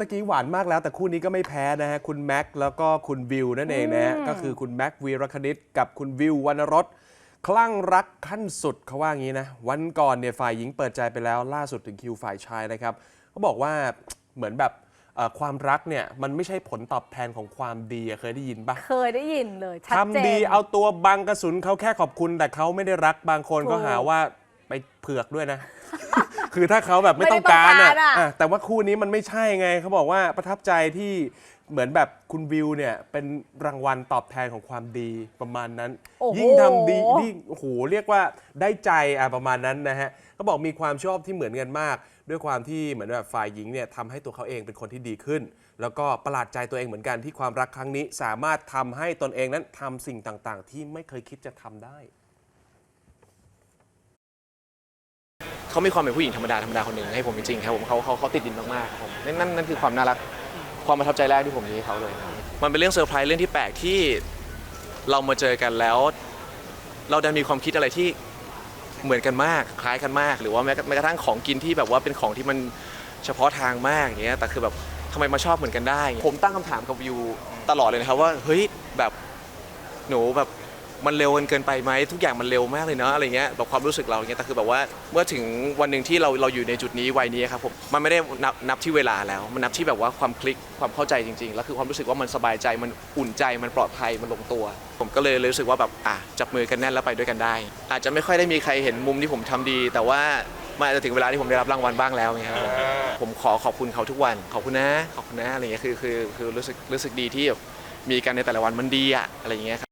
ตะกี้หวานมากแล้ว แต่คู่นี้ก็ไม่แพ้นะฮะคุณแม็กแล้วก็คุณวิวนั่นเองนะฮะก็คือคุณแม็กวีรคณิตกับคุณวิววรรณรสคลั่งรักขั้นสุดเขาว่างี้นะ วันก่อนเนี่ยฝ่ายหญิงเปิดใจไปแล้ว ล่าสุดถึงคิวฝ่ายชายนะครับเขาบอกว่าเหมือนแบบเอ่อความรักเนี่ยมันไม่ใช่ผลตอบแทนของความดีอะเคยได้ยินปะ เคยได้ยินเลยชัดเจน ทำดีเอาตัวบังกระสุนเขาแค่ขอบคุณ แต่เขาไม่ได้รักบางคนก็ถูก หาว่าไปเผือกด้วยนะ คือถ้าเขาแบบไม่ต้องการไม่ได้อะต้องการอะ อะแต่ว่าคู่นี้มันไม่ใช่ไงเขาบอกว่าประทับใจที่เหมือนแบบคุณวิวเนี่ยเป็นรางวัลตอบแทนของความดีประมาณนั้น โอ้โห ยิ่งทำดียิ่งโอ้โหเรียกว่าได้ใจอะประมาณนั้นนะฮะเขาบอกมีความชอบที่เหมือนกันมาก ด้วยความที่เหมือนแบบฝ่ายหญิงเนี่ยทำให้ตัวเขาเองเป็นคนที่ดีขึ้น แล้วก็ประหลาดใจตัวเองเหมือนกันที่ความรักครั้งนี้ สามารถทำให้ตนเองนั้นทำสิ่งต่างๆ ที่ไม่เคยคิดจะทำได้ เขามีความเป็นผู้หญิงธรรมดาธรรมดาคนหนึ่งให้ผมจริงๆครับผมเขาเขาเขาติดดินมากๆครับผมนั่นนั่นนั่นคือความน่ารักความประทับใจแรกที่ผมมีให้เขาเลยครับมันเป็นเรื่องเซอร์ไพรส์เรื่องที่แปลกที่เรามาเจอกันแล้ว เราดันมีความคิดอะไรที่เหมือนกันมากคล้ายกันมาก หรือว่าแม้แม้กระทั่งของกินที่แบบว่าเป็นของที่มันเฉพาะทางมากอย่างเงี้ยแต่คือแบบทำไมมาชอบเหมือนกันได้ ผมตั้งคำถามกับวิวตลอดเลยนะครับว่าเฮ้ยแบบหนูแบบ มันเร็วกันเกินไปไหมทุกอย่างมันเร็วมากเลยเนาะอะไรเงี้ยแบบความรู้สึกเราเงี้ยแต่คือแบบว่าเมื่อถึงวันหนึ่งที่เราเราอยู่ในจุดนี้วัยนี้ครับผมมันไม่ได้นับนับที่เวลาแล้ว มันนับที่แบบว่าความคลิกความเข้าใจจริงๆแล้วคือความรู้สึกว่ามันสบายใจมันอุ่นใจมันปลอดภัยมันลงตัว ผมก็เลยรู้สึกว่าแบบอะจับมือกันแน่นแล้วไปด้วยกันได้ อาจจะไม่ค่อยได้มีใครเห็นมุมที่ผมทำดี แต่ว่ามันอาจจะถึงเวลาที่ผมได้รับรางวัลบ้างแล้วเงี้ยครับผมผมขอขอบคุณเขาทุกวันขอบคุณนะขอบคุณนะอะไรเงี้ยคือคือคือรู้สึกรู้สึกดีที่แบบมีกันในแต่ละวันมันดีอะอะไรอย่างเงี้ยครับ